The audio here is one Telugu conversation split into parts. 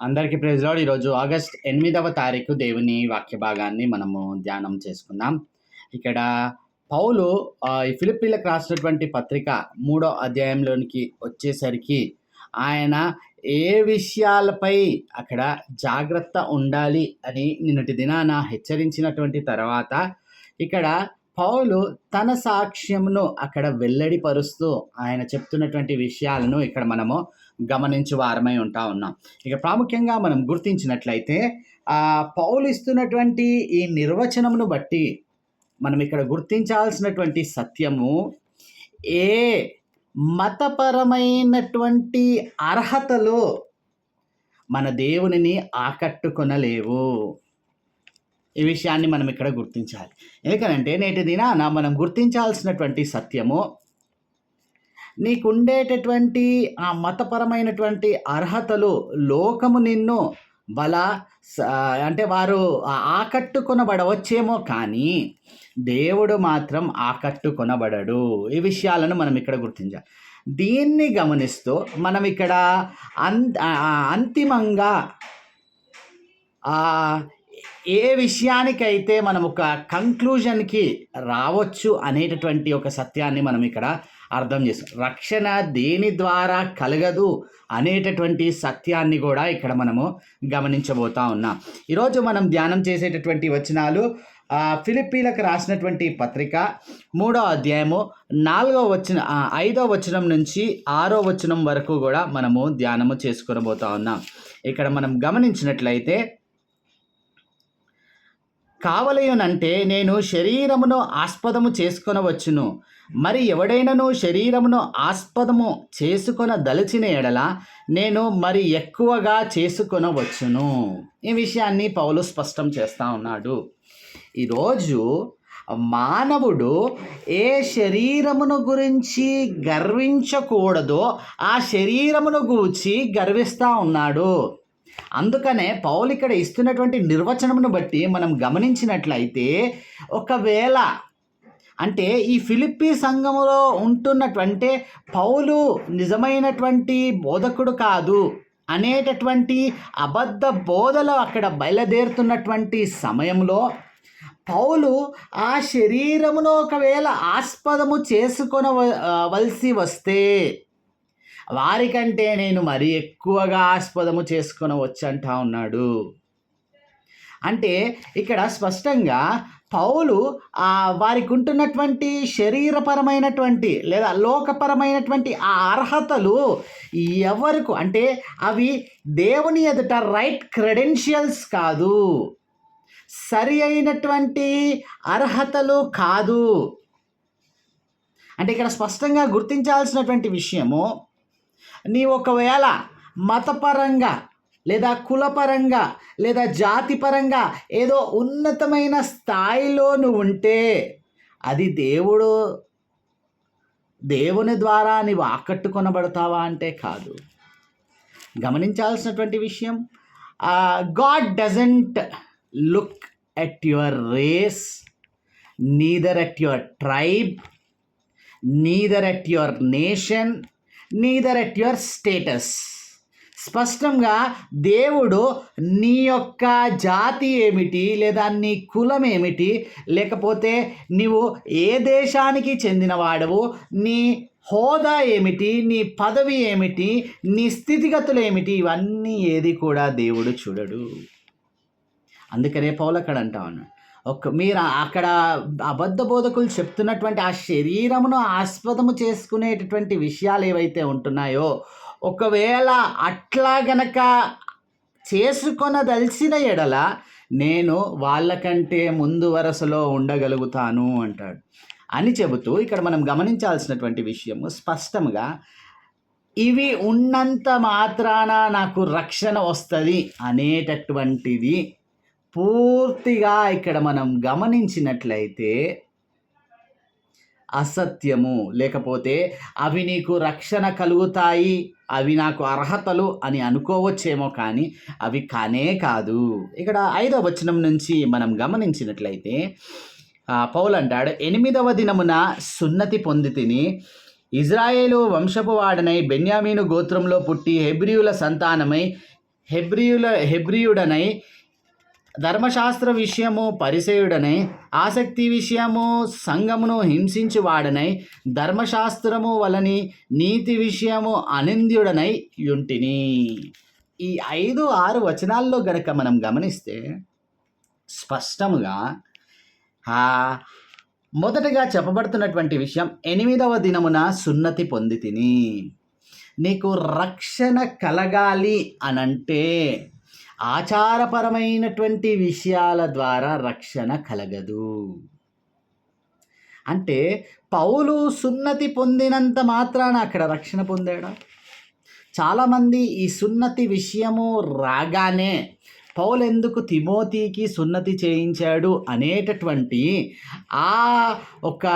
అందరికీ ప్రజలో ఈరోజు ఆగస్ట్ ఎనిమిదవ తారీఖు దేవుని వాక్య భాగాన్ని మనము ధ్యానం చేసుకుందాం. ఇక్కడ పౌలు ఈ ఫిలిప్పీలకు రాసినటువంటి పత్రిక మూడో అధ్యాయంలోనికి వచ్చేసరికి ఆయన ఏ విషయాలపై అక్కడ జాగ్రత్త ఉండాలి అని నిన్నటి దినాన హెచ్చరించినటువంటి తర్వాత ఇక్కడ పౌలు తన సాక్ష్యమును అక్కడ వెల్లడిపరుస్తూ ఆయన చెప్తున్నటువంటి విషయాలను ఇక్కడ మనము గమనించు వారమై ఉంటా ఉన్నాం. ఇక ప్రాముఖ్యంగా మనం గుర్తించినట్లయితే పౌలు ఇస్తున్నటువంటి ఈ నిర్వచనమును బట్టి మనం ఇక్కడ గుర్తించాల్సినటువంటి సత్యము ఏ మతపరమైనటువంటి అర్హతలు మన దేవునిని ఆకట్టుకొనలేవు. ఈ విషయాన్ని మనం ఇక్కడ గుర్తించాలి. ఎందుకనంటే నేటి దినాన మనం గుర్తించాల్సినటువంటి సత్యము నీకుండేటటువంటి ఆ మతపరమైనటువంటి అర్హతలు లోకము నిన్ను బల స- అంటే వారు ఆకట్టుకొనబడవచ్చేమో కానీ దేవుడు మాత్రం ఆకట్టుకొనబడడు. ఈ విషయాలను మనం ఇక్కడ గుర్తించాలి. దీన్ని గమనిస్తూ మనం ఇక్కడ అన్ అంతిమంగా ఏ విషయానికైతే మనం ఒక కంక్లూజన్కి రావచ్చు అనేటటువంటి ఒక సత్యాన్ని మనం ఇక్కడ అర్థం చేసుకో రక్షణ దేని ద్వారా కలగదు అనేటటువంటి సత్యాన్ని కూడా ఇక్కడ మనము గమనించబోతా ఉన్నాం. ఈరోజు మనం ధ్యానం చేసేటటువంటి వచనాలు ఫిలిప్పీలకు రాసినటువంటి పత్రిక మూడో అధ్యాయము నాలుగో వచన ఐదో వచనం నుంచి ఆరో వచనం వరకు కూడా మనము ధ్యానము చేసుకునబోతా ఉన్నాం. ఇక్కడ మనం గమనించినట్లయితే కావలయునంటే నేను శరీరమును ఆస్పదము చేసుకొనవచ్చును. మరి ఎవడైనను శరీరమును ఆస్పదము చేసుకొన దలిచిన ఎడల నేను మరి ఎక్కువగా చేసుకొనవచ్చును. ఈ విషయాన్ని పౌలు స్పష్టం చేస్తూ ఉన్నాడు. ఈరోజు మానవుడు ఏ శరీరమును గురించి గర్వించకూడదో ఆ శరీరమును గూర్చి గర్విస్తూ ఉన్నాడు. అందుకనే పౌలు ఇక్కడ ఇస్తున్నటువంటి నిర్వచనమును బట్టి మనం గమనించినట్లయితే ఒకవేళ అంటే ఈ ఫిలిప్పీ సంఘములో ఉంటున్నటువంటి పౌలు నిజమైనటువంటి బోధకుడు కాదు అనేటటువంటి అబద్ధ బోధలు అక్కడ బయలుదేరుతున్నటువంటి సమయంలో పౌలు ఆ శరీరమును ఒకవేళ ఆస్పదము చేసుకొన వలసి వస్తే వారికంటే నేను మరి ఎక్కువగా ఆస్పదము చేసుకొని వచ్చంటా ఉన్నాడు. అంటే ఇక్కడ స్పష్టంగా పౌలు వారికి ఉంటున్నటువంటి శరీరపరమైనటువంటి లేదా లోకపరమైనటువంటి ఆ అర్హతలు ఎవరికి? అంటే అవి దేవుని ఎదుట రైట్ క్రెడెన్షియల్స్ కాదు. సరి అయినటువంటి అర్హతలు కాదు. అంటే ఇక్కడ స్పష్టంగా గుర్తించాల్సినటువంటి విషయము నీ ఒకవేళ మతపరంగా లేదా కులపరంగా లేదా జాతిపరంగా ఏదో ఉన్నతమైన స్థాయిలో నువ్వు ఉంటే అది దేవుడు దేవుని ద్వారా నీవు ఆకట్టుకొనబడతావా అంటే కాదు. గమనించాల్సినటువంటి విషయం God doesn't look at your race neither at your tribe neither at your nation neither at your status స్పష్టంగా దేవుడు నీ యొక్క జాతి ఏమిటి లేదా నీ కులం ఏమిటి? లేకపోతే నీవు ఏ దేశానికి చెందినవాడవు? నీ హోదా ఏమిటి? నీ పదవి ఏమిటి? నీ స్థితిగతులు ఏమిటి? ఇవన్నీ ఏది కూడా దేవుడు చూడడు. అందుకనే పౌలక్కడ అంటా ఉన్నాడు ఒక మీరు అక్కడ అబద్ధ బోధకులు చెప్తున్నటువంటి ఆ శరీరమును ఆస్పదము చేసుకునేటటువంటి విషయాలు ఏవైతే ఉంటున్నాయో ఒకవేళ అట్లా గనక చేసుకొనదలిసిన ఎడల నేను వాళ్ళకంటే ముందు వరుసలో ఉండగలుగుతాను అంటాడు. అని చెబుతూ ఇక్కడ మనం గమనించాల్సినటువంటి విషయము స్పష్టంగా ఇవి ఉన్నంత మాత్రాన నాకు రక్షణ వస్తుంది అనేటటువంటిది పూర్తిగా ఇక్కడ మనం గమనించినట్లయితే అసత్యము లేకపోతే అవి నీకు రక్షణ కలుగుతాయి అవి నాకు అర్హతలు అని అనుకోవచ్చేమో కానీ అవి కానే కాదు. ఇక్కడ ఐదవ వచనం నుంచి మనం గమనించినట్లయితే ఆ, పౌలు అంటాడు ఎనిమిదవ దినమున సున్నతి పొంది తిని ఇజ్రాయేలు వంశపు వాడనై బెన్యామీను గోత్రంలో పుట్టి హెబ్రియుల సంతానమై హెబ్రియుల హెబ్రియుడనై ధర్మశాస్త్ర విషయము పరిచయుడనై ఆసక్తి విషయము సంఘమును హింసించువాడనై ధర్మశాస్త్రము వలని నీతి విషయము అనింద్యుడనై యుంటిని. ఈ ఐదు ఆరు వచనాల్లో గనక మనం గమనిస్తే స్పష్టముగా మొదటగా చెప్పబడుతున్నటువంటి విషయం ఎనిమిదవ దినమున సున్నతి పొంది తిని నీకు రక్షణ కలగాలి అనంటే ఆచారపరమైనటువంటి విషయాల ద్వారా రక్షణ కలగదు. అంటే పౌలు సున్నతి పొందినంత మాత్రాన అక్కడ రక్షణ పొందాడా? చాలామంది ఈ సున్నతి విషయము రాగానే పౌలు ఎందుకు తిమోతికి సున్నతి చేయించాడు అనేటటువంటి ఆ ఒక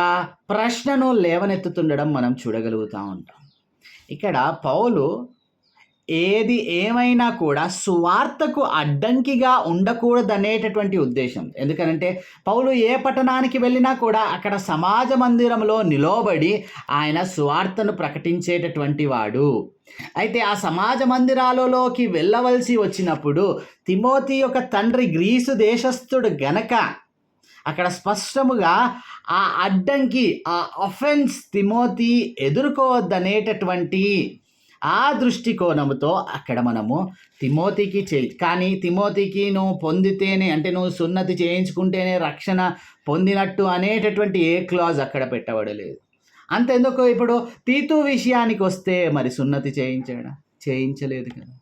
ప్రశ్నను లేవనెత్తుతుండడం మనం చూడగలుగుతూ ఉంటాం. ఇక్కడ పౌలు ఏది ఏమైనా కూడా సువార్తకు అడ్డంకిగా ఉండకూడదనేటటువంటి ఉద్దేశం. ఎందుకనంటే పౌలు ఏ పట్టణానికి వెళ్ళినా కూడా అక్కడ సమాజ మందిరంలో నిలవబడి ఆయన సువార్తను ప్రకటించేటటువంటి వాడు. అయితే ఆ సమాజ మందిరాలలోకి వెళ్ళవలసి వచ్చినప్పుడు తిమోతి యొక్క తండ్రి గ్రీసు దేశస్థుడు గనక అక్కడ స్పష్టముగా ఆ అడ్డంకి ఆ అఫెన్స్ తిమోతి ఎదుర్కోవద్దనేటటువంటి ఆ దృష్టికోణముతో అక్కడ మనము తిమోతికి చే కానీ తిమోతికి నువ్వు పొందితేనే అంటే నువ్వు సున్నతి చేయించుకుంటేనే రక్షణ పొందినట్టు అనేటటువంటి ఏ క్లాజ్ అక్కడ పెట్టబడలేదు. అంతెందుకు ఇప్పుడు తీతు విషయానికి వస్తే మరి సున్నతి చేయించడా చేయించలేదు కదా.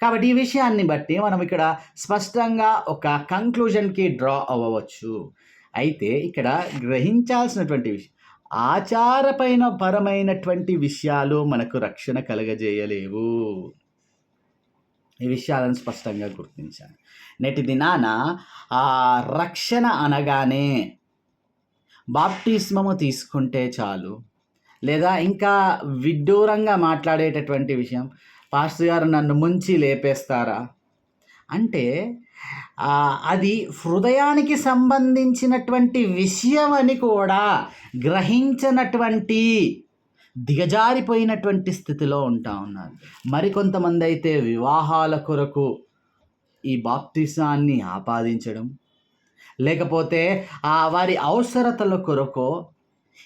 కాబట్టి ఈ విషయాన్ని బట్టి మనం ఇక్కడ స్పష్టంగా ఒక కంక్లూజన్కి డ్రా అవ్వవచ్చు. అయితే ఇక్కడ గ్రహించాల్సినటువంటి విషయం ఆచారపైన పరమైనటువంటి విషయాలు మనకు రక్షణ కలగజేయలేవు. ఈ విషయాలను స్పష్టంగా గుర్తించాను నేటి దినాన ఆ రక్షణ అనగానే బాప్టిస్మము తీసుకుంటే చాలు. లేదా ఇంకా విడ్డూరంగా మాట్లాడేటటువంటి విషయం పాస్టర్ గారు నన్ను ముంచి లేపేస్తారా? అంటే అది హృదయానికి సంబంధించినటువంటి విషయం అని కూడా గ్రహించనటువంటి దిగజారిపోయినటువంటి స్థితిలో ఉంటా ఉన్నారు. మరికొంతమంది అయితే వివాహాల కొరకు ఈ బాప్తిసాన్ని ఆపాదించడం లేకపోతే ఆ వారి అవసరతల కొరకు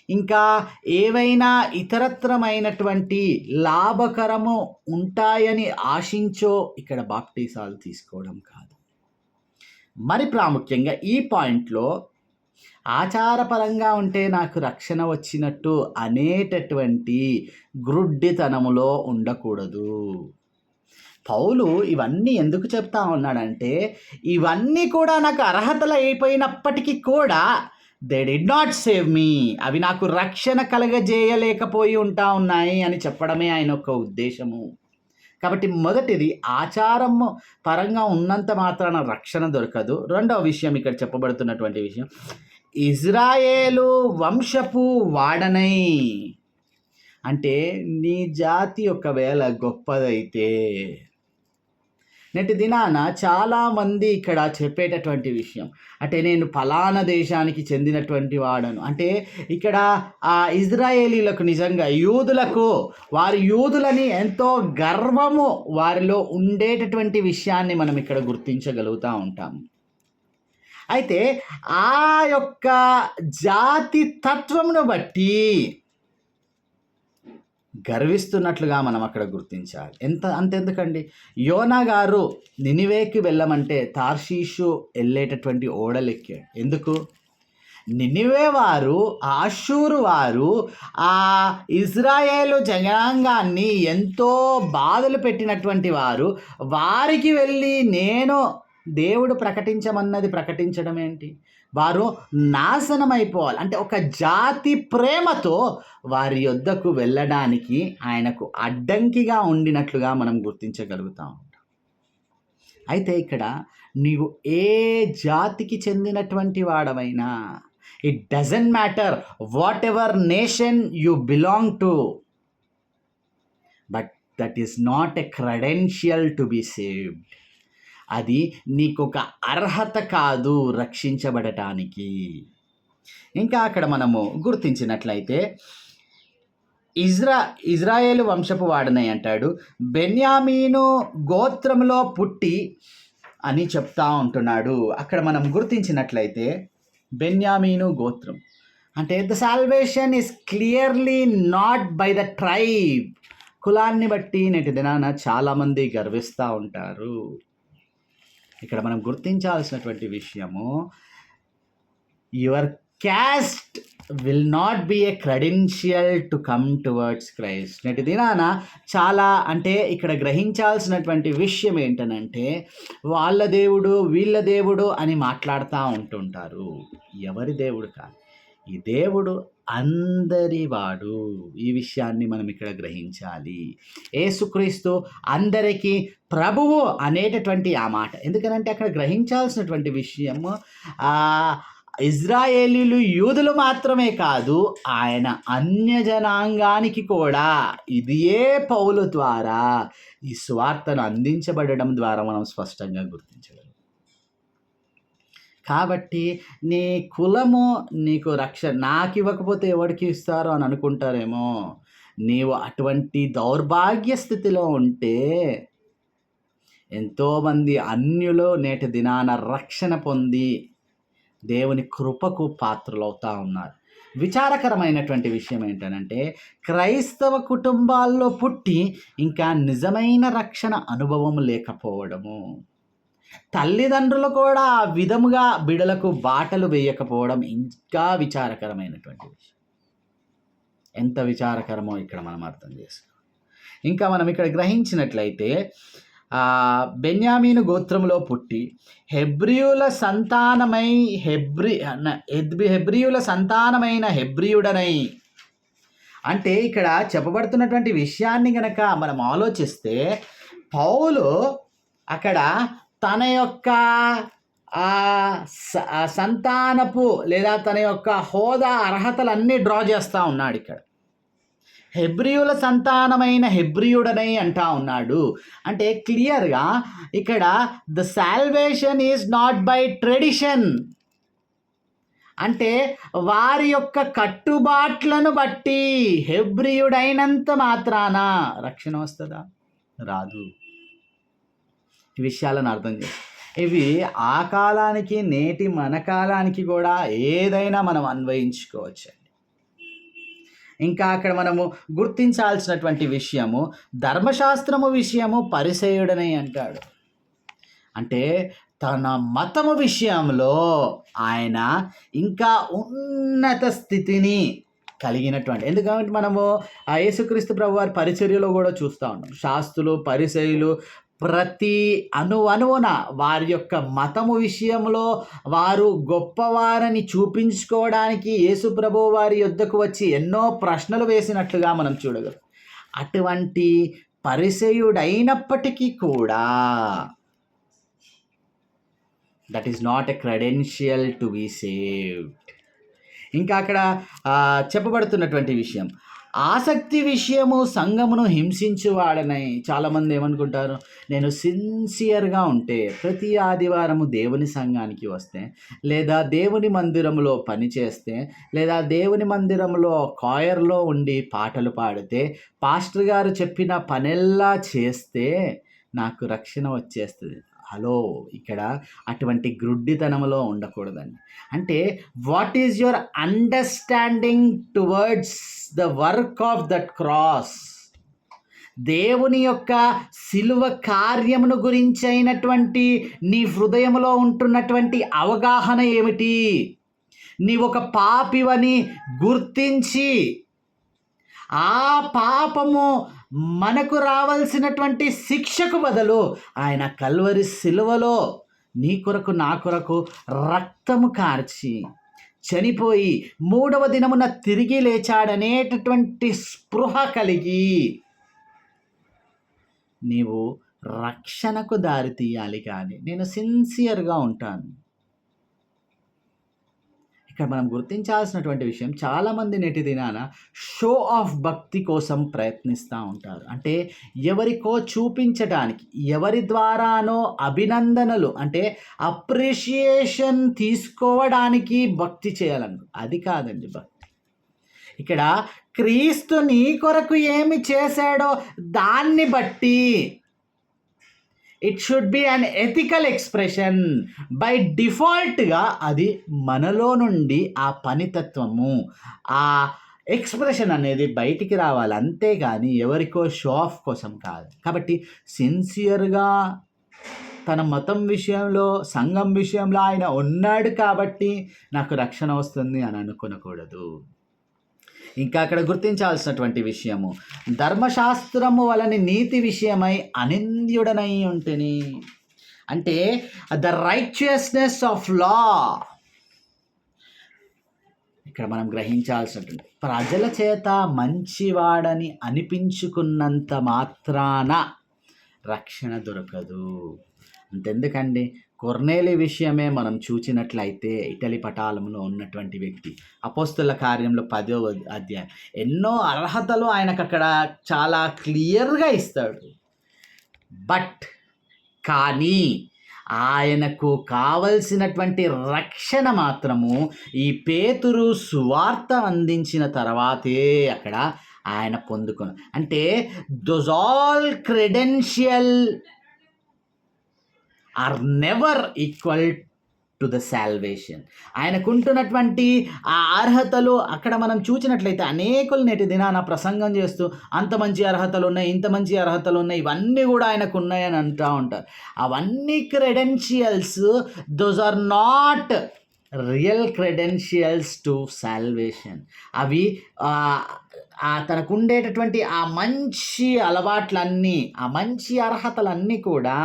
ఇంకా ఏవైనా ఇతరత్రమైనటువంటి లాభకరము ఉంటాయని ఆశించో ఇక్కడ బాప్టీసాలు తీసుకోవడం కాదు. మరి ప్రాముఖ్యంగా ఈ పాయింట్లో ఆచారపరంగా ఉంటే నాకు రక్షణ వచ్చినట్టు అనేటటువంటి గ్రుడ్డితనములో ఉండకూడదు. పౌలు ఇవన్నీ ఎందుకు చెప్తా ఉన్నాడంటే ఇవన్నీ కూడా నాకు అర్హతలు అయిపోయినప్పటికీ కూడా they did not save me. అవి నాకు రక్షణ కలగజేయలేకపోయి ఉంటా ఉన్నాయి అని చెప్పడమే ఆయన ఒక ఉద్దేశము. కాబట్టి మొదటిది ఆచారం పరంగా ఉన్నంత మాత్రాన రక్షణ దొరకదు. రెండవ విషయం ఇక్కడ చెప్పబడుతున్నటువంటి విషయం. ఇజ్రాయేలు వంశపు వాడనై. అంటే నీ జాతి ఒకవేళ గొప్పదైతే నేటి దినాన చాలామంది ఇక్కడ చెప్పేటటువంటి విషయం. అంటే నేను ఫలానా దేశానికి చెందినటువంటి వాడను. అంటే ఇక్కడ ఆ ఇజ్రాయేలీలకు నిజంగా యూదులకు వారి యూదులని ఎంతో గర్వము వారిలో ఉండేటటువంటి విషయాన్ని మనం ఇక్కడ గుర్తించగలుగుతూ ఉంటాం. అయితే ఆ యొక్క జాతి తత్వమును బట్టి గర్విస్తున్నట్లుగా మనం అక్కడ గుర్తించాలి. ఎంత అంతెందుకండి? యోనా గారు నినివేకి వెళ్ళమంటే తార్షీషు వెళ్ళేటటువంటి ఓడలెక్కాడు. ఎందుకు? నినివే వారు ఆషూరు వారు ఆ ఇజ్రాయేలు జనాంగాన్ని ఎంతో బాధలు పెట్టినటువంటి వారు వారికి వెళ్ళి నేను దేవుడు ప్రకటించమన్నది ప్రకటించడం ఏంటి వారు నాశనం అయిపోవాలి అంటే ఒక జాతి ప్రేమతో వారి యొద్దకు వెళ్ళడానికి ఆయనకు అడ్డంకిగా ఉండినట్లుగా మనం గుర్తించగలుగుతాం. ఉంటాం అయితే ఇక్కడ నీవు ఏ జాతికి చెందినటువంటి వాడవైనా it doesn't matter whatever nation you belong to but that is not a credential to be saved అది నీకొక అర్హత కాదు రక్షించబడటానికి. ఇంకా అక్కడ మనము గుర్తించినట్లయితే ఇజ్రా ఇజ్రాయేల్ వంశపు వాడనై అంటాడు. బెన్యామీను గోత్రంలో పుట్టి అని చెప్తా ఉంటున్నాడు. అక్కడ మనం గుర్తించినట్లయితే బెన్యామీను గోత్రం. అంటే the salvation is clearly not by the tribe. కులాన్ని బట్టి నేటి దినాన చాలామంది గర్విస్తూ ఉంటారు. ఇక్కడ మనం గుర్తించాల్సినటువంటి విషయము your caste will not be a credential to come towards Christ నేటి దినాన చాలా అంటే ఇక్కడ గ్రహించాల్సినటువంటి విషయం ఏంటనంటే వాళ్ళ దేవుడు వీళ్ళ దేవుడు అని మాట్లాడుతూ ఉంటుంటారు. ఎవరి దేవుడు కాదు. ఈ దేవుడు అందరివాడు. ఈ విషయాన్ని మనం ఇక్కడ గ్రహించాలి. ఏసుక్రీస్తు అందరికీ ప్రభువు అనేటటువంటి ఆ మాట. ఎందుకనంటే అక్కడ గ్రహించాల్సినటువంటి విషయము ఇజ్రాయేలీలు యూదులు మాత్రమే కాదు ఆయన అన్యజనాంగానికి కూడా ఇదియే పౌలు ద్వారా ఈ స్వార్థను అందించబడడం ద్వారా మనం స్పష్టంగా గుర్తించగలం. కాబట్టి నీ కులము నీకు రక్ష నాకు ఇవ్వకపోతే ఎవరికి ఇస్తారో అని అనుకుంటారేమో? నీవు అటువంటి దౌర్భాగ్య స్థితిలో ఉంటే ఎంతోమంది అన్యులు నేటి దినాన రక్షణ పొంది దేవుని కృపకు పాత్రలవుతా ఉన్నారు. విచారకరమైనటువంటి విషయం ఏంటంటే క్రైస్తవ కుటుంబాల్లో పుట్టి ఇంకా నిజమైన రక్షణ అనుభవం లేకపోవడము. తల్లిదండ్రులు కూడా ఆ విధముగా బిడలకు బాటలు వేయకపోవడం ఇంకా విచారకరమైనటువంటి విషయం. ఎంత విచారకరమో ఇక్కడ మనం అర్థం చేసుకోవాలి. ఇంకా మనం ఇక్కడ గ్రహించినట్లయితే బెన్యామీను గోత్రంలో పుట్టి హెబ్రియుల సంతానమై హెబ్రి హెబ్రి హెబ్రియుల సంతానమైన హెబ్రియుడనై. అంటే ఇక్కడ చెప్పబడుతున్నటువంటి విషయాన్ని గనక మనం ఆలోచిస్తే పౌలు అక్కడ తన యొక్క స- సంతానపు లేదా తన యొక్క హోదా అర్హతలన్నీ డ్రా చేస్తూ ఉన్నాడు ఇక్కడ. హెబ్రియుల సంతానమైన హెబ్రియుడనై అంటా ఉన్నాడు. అంటే క్లియర్గా ఇక్కడ the salvation is not by tradition. అంటే వారి యొక్క కట్టుబాట్లను బట్టి హెబ్రియుడైనంత మాత్రాన రక్షణ వస్తుందా? రాదు. విషయాలను అర్థం చేసుకో ఇవి ఆ కాలానికి నేటి మన కాలానికి కూడా ఏదైనా మనం అన్వయించుకోవచ్చు ఇంకా అక్కడ మనము గుర్తించాల్సినటువంటి విషయము ధర్మశాస్త్రము విషయము పరిసేయుడనే అంటాడు. అంటే తన మతము విషయంలో ఆయన ఇంకా ఉన్నత స్థితిని కలిగినటువంటి ఎందుకంటే మనము ఆ యేసుక్రీస్తు ప్రభు వారి పరిచర్యలో కూడా చూస్తూ ఉన్నాం. శాస్త్రులు పరిచయులు ప్రతి అణు అణువున వారి యొక్క మతము విషయంలో వారు గొప్పవారని చూపించుకోవడానికి యేసుప్రభు వారి యొద్దకు వచ్చి ఎన్నో ప్రశ్నలు వేసినట్లుగా మనం చూడగలం. అటువంటి పరిచయుడైనప్పటికీ కూడా that is not a credential to be saved ఇంకా అక్కడ చెప్పబడుతున్నటువంటి విషయం. ఆసక్తి విషయము సంఘమును హింసించువాడనై చాలామంది ఏమనుకుంటారు? నేను సిన్సియర్గా ఉంటే ప్రతి ఆదివారము దేవుని సంఘానికి వస్తే లేదా దేవుని మందిరంలో పని చేస్తే లేదా దేవుని మందిరంలో కాయర్లో ఉండి పాటలు పాడితే పాస్టర్ గారు చెప్పిన పనెల్లా చేస్తే నాకు రక్షణ వచ్చేస్తుంది. హలో ఇక్కడ అటువంటి గ్రుడ్డితనంలో ఉండకూడదండి. అంటే what is your understanding towards the work of that cross దేవుని యొక్క సిలువ కార్యమును గురించి అయినటువంటి నీ హృదయంలో ఉంటున్నటువంటి అవగాహన ఏమిటి? నీ ఒక పాపివని గుర్తించి ఆ పాపము మనకు రావాల్సినటువంటి శిక్షకు బదులు ఆయన కల్వరి సిలువలో నీ కొరకు నా కొరకు రక్తము కార్చి చనిపోయి మూడవ దినమున తిరిగి లేచాడనేటటువంటి స్పృహ కలిగి నీవు రక్షణకు దారి తీయాలి కానీ నేను సిన్సియర్గా ఉంటాను. ఇక్కడ మనం గుర్తించాల్సినటువంటి విషయం చాలామంది నేటి దినాన షో ఆఫ్ భక్తి కోసం ప్రయత్నిస్తూ ఉంటారు. అంటే ఎవరికో చూపించడానికి ఎవరి ద్వారానో అభినందనలు అంటే అప్రిషియేషన్ తీసుకోవడానికి భక్తి చేయాలను అది కాదండి భక్తి. ఇక్కడ క్రీస్తు నీ కొరకు ఏమి చేశాడో దాన్ని బట్టి it should be an ethical expression by డిఫాల్ట్గా అది మనలో నుండి ఆ పనితత్వము ఆ ఎక్స్ప్రెషన్ అనేది బయటికి రావాలి. అంతేగాని ఎవరికో షో ఆఫ్ కోసం కాదు. కాబట్టి సిన్సియర్గా తన మతం విషయంలో సంఘం విషయంలో ఆయన ఉన్నాడు కాబట్టి నాకు రక్షణ వస్తుంది అని అనుకోనకూడదు. ఇంకా అక్కడ గుర్తించాల్సినటువంటి విషయము. ధర్మశాస్త్రము వలని నీతి విషయమై అనింద్యుడనై ఉంటిని. అంటే ద రైచియస్నెస్ ఆఫ్ లా ఇక్కడ మనం గ్రహించాల్సినటువంటి ప్రజల చేత మంచివాడని అనిపించుకున్నంత మాత్రాన రక్షణ దొరకదు. అంతెందుకండి? కొర్నేలి విషయమే మనం చూచినట్లయితే ఇటలీ పటాలంలో ఉన్నటువంటి వ్యక్తి. అపోస్తుల కార్యంలో పదో అధ్యాయం. ఎన్నో అర్హతలు ఆయనకు అక్కడ చాలా క్లియర్గా ఇస్తాడు. బట్ కానీ ఆయనకు కావలసినటువంటి రక్షణ మాత్రము ఈ పేతురు సువార్త అందించిన తర్వాతే అక్కడ ఆయన పొందుకున్న అంటే those all credential are never equal to the salvation ఆయనకుంటున్నటువంటి ఆ అర్హతలు అక్కడ మనం చూసినట్లయితే అనేకులు నేటి దినాన ప్రసంగం చేస్తూ అంత మంచి అర్హతలు ఉన్నాయి ఇంత మంచి అర్హతలు ఉన్నాయి ఇవన్నీ కూడా ఆయనకు ఉన్నాయని అంటూ ఉంటారు. అవన్నీ credentials those are not real credentials to salvation. అవి ఆ తనకు ఉండేటటువంటి ఆ మంచి అలవాట్లన్నీ ఆ మంచి అర్హతలన్నీ కూడా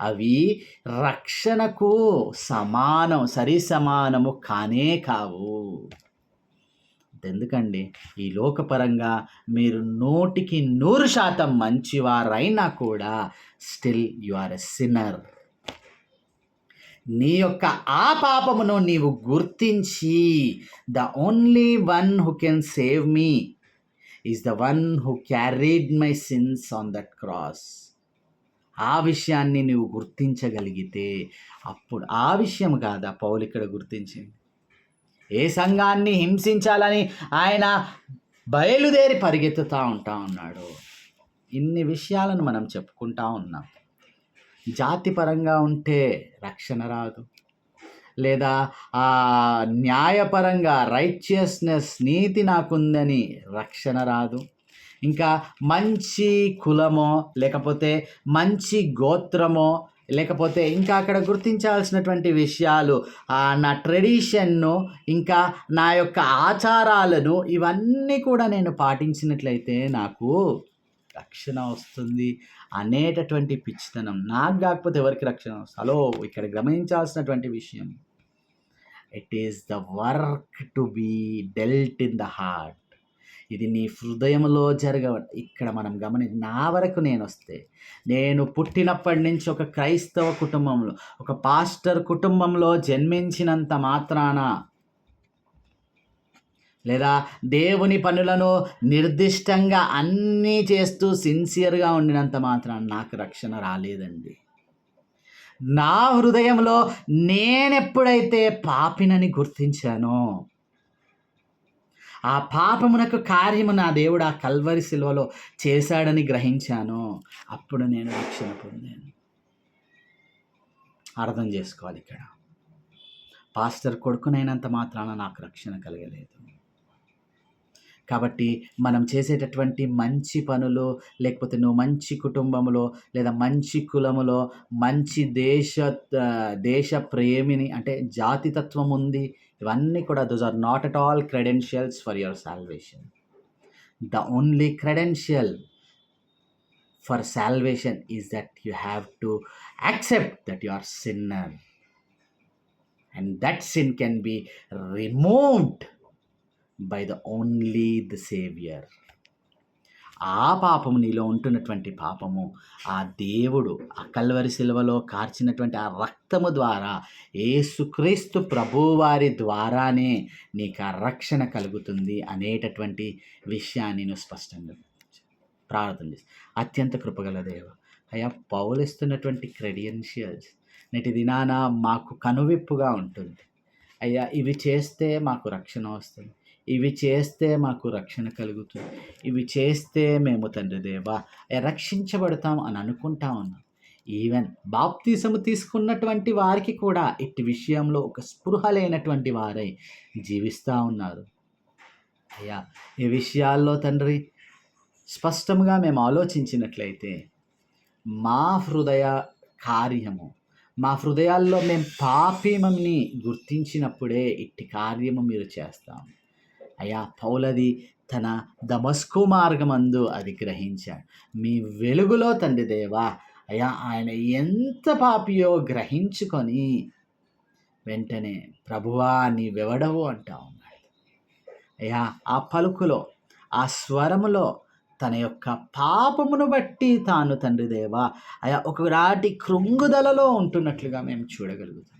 అవి రక్షణకు సమానం సరి సమానము కానే కావు. ఎందుకండి ఈ లోకపరంగా మీరు నూటికి నూరు శాతం మంచివారైనా కూడా still you are a sinner. నీ యొక్క ఆ పాపమును నీవు గుర్తించి the only one who can save me is the one who carried my sins on that cross. ఆ విషయాన్ని నువ్వు గుర్తించగలిగితే అప్పుడు ఆ విషయం కాదా పౌలు ఇక్కడ గుర్తించింది? ఏ సంఘాన్ని హింసించాలని ఆయన బయలుదేరి పరిగెత్తుతూ ఉంటా ఉన్నాడు? ఇన్ని విషయాలను మనం చెప్పుకుంటా ఉన్నాం. జాతిపరంగా ఉంటే రక్షణ రాదు. లేదా ఆ న్యాయపరంగా రైచియస్నెస్ నీతి నాకుందని రక్షణ రాదు. ఇంకా మంచి కులమో లేకపోతే మంచి గోత్రమో లేకపోతే ఇంకా అక్కడ గుర్తించాల్సినటువంటి విషయాలు నా ట్రెడిషన్ను ఇంకా నా యొక్క ఆచారాలను ఇవన్నీ కూడా నేను పాటించినట్లయితే నాకు రక్షణ వస్తుంది అనేటటువంటి పిచ్చితనం. నాకు కాకపోతే ఎవరికి రక్షణ వస్తుంది? హలో ఇక్కడ గమనించాల్సినటువంటి విషయం. It is the work to be dealt in the heart ఇది నీ హృదయంలో జరగ ఇక్కడ మనం గమని నా వరకు నేను వస్తే నేను పుట్టినప్పటి నుంచి ఒక క్రైస్తవ కుటుంబంలో ఒక పాస్టర్ కుటుంబంలో జన్మించినంత మాత్రాన లేదా దేవుని పనులను నిర్దిష్టంగా అన్నీ చేస్తూ సిన్సియర్గా ఉండినంత మాత్రాన నాకు రక్షణ రాలేదండి. నా హృదయంలో నేనెప్పుడైతే పాపినని గుర్తించానో ఆ పాపమునకు కార్యము నా దేవుడు ఆ కల్వరి శిల్వలో చేశాడని గ్రహించాను. అప్పుడు నేను రక్షణ పొందాను. అర్థం చేసుకోవాలి ఇక్కడ. పాస్టర్ కొడుకునైనంత మాత్రాన నాకు రక్షణ కలగలేదు. కాబట్టి మనం చేసేటటువంటి మంచి పనులు లేకపోతే నువ్వు మంచి కుటుంబంలో లేదా మంచి కులములో మంచి దేశ దేశ ప్రేమిని అంటే జాతితత్వం ఉంది ఇవన్నీ కూడా those are not at all credentials for your salvation the only credential for salvation is that you have to accept that you are sinner and that sin can be removed by the only the saviour ఆ పాపము నీలో ఉంటున్నటువంటి పాపము ఆ దేవుడు ఆ కల్వరి శిలువలో కార్చినటువంటి ఆ రక్తము ద్వారా ఏసుక్రీస్తు ప్రభువారి ద్వారానే నీకు ఆ రక్షణ కలుగుతుంది అనేటటువంటి విషయాన్ని నేను స్పష్టంగా ప్రార్థన చేస్తాను అత్యంత కృపగల దేవ అయ్యా పౌలిస్తున్నటువంటి క్రెడియన్షియల్స్ నేటి దినాన మాకు కనువిప్పుగా ఉంటుంది. అయ్యా ఇవి చేస్తే మాకు రక్షణ వస్తుంది. ఇవి చేస్తే మాకు రక్షణ కలుగుతుంది. ఇవి చేస్తే మేము తండ్రి దేవా రక్షించబడతాం అని అనుకుంటా ఉన్నాం. ఈవెన్ బాప్తీసము తీసుకున్నటువంటి వారికి కూడా ఇట్టి విషయంలో ఒక స్పృహ లేనటువంటి వారై జీవిస్తూ ఉన్నారు. అయ్యా ఈ విషయాల్లో తండ్రి స్పష్టంగా మేము ఆలోచించినట్లయితే మా హృదయ కార్యము మా హృదయాల్లో మేము పాపేమని గుర్తించినప్పుడే ఇట్టి కార్యము మీరు చేస్తాము అయ్యా పౌలది తన దమస్కు మార్గమందు అది గ్రహించాడు మీ వెలుగులో తండ్రి దేవా అయ్యా ఆయన ఎంత పాపియో గ్రహించుకొని వెంటనే ప్రభువా నీవెవడవు? అంటా ఉన్నాడు. అయ్యా ఆ పలుకులో ఆ స్వరములో తన యొక్క పాపమును బట్టి తాను తండ్రి దేవా అయా ఒకనాటి కృంగుదలలో ఉంటున్నట్లుగా మేము చూడగలుగుతాం.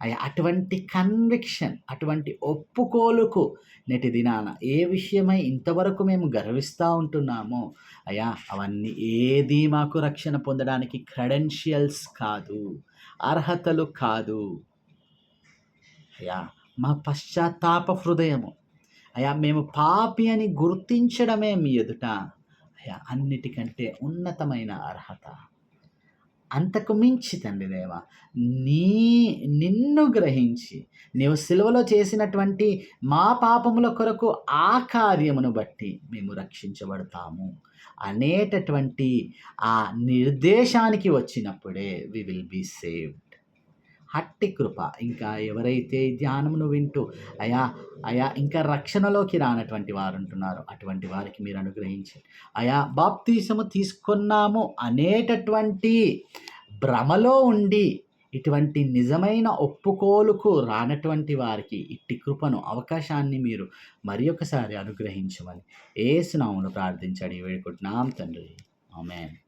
అటువంటి కన్విక్షన్ అటువంటి ఒప్పుకోలుకు నేటి దినాన ఏ విషయమై ఇంతవరకు మేము గర్విస్తూ ఉంటున్నామో అయ్యా అవన్నీ ఏది మాకు రక్షణ పొందడానికి క్రెడెన్షియల్స్ కాదు అర్హతలు కాదు. అయ్యా మా పశ్చాత్తాప హృదయము అయ్యా మేము పాపి అని గుర్తించడమే మీ ఎదుట అయ్యా అన్నిటికంటే ఉన్నతమైన అర్హత. అంతకు మించి తండ్రి దేవ. నీ నిన్ను గ్రహించి నీవు సిలువలో చేసినటువంటి మా పాపముల కొరకు ఆ కార్యమును బట్టి మేము రక్షించబడతాము. అనేటటువంటి ఆ నిర్దేశానికి వచ్చినప్పుడే వి విల్ బీ సేవ్డ్ హట్టి కృప. ఇంకా ఎవరైతే ఈ ధ్యానమును వింటూ అయా అయా ఇంకా రక్షణలోకి రానటువంటి వారు ఉంటున్నారు అటువంటి వారికి మీరు అనుగ్రహించండి. అయా బాప్తీసము తీసుకున్నాము అనేటటువంటి భ్రమలో ఉండి ఇటువంటి నిజమైన ఒప్పుకోలుకు రానటువంటి వారికి ఇట్టి కృపను అవకాశాన్ని మీరు మరి ఒకసారి అనుగ్రహించమని ఏసునామును ప్రార్థించాడు వేడుకుంటున్నాం తండ్రి. ఆమెన్.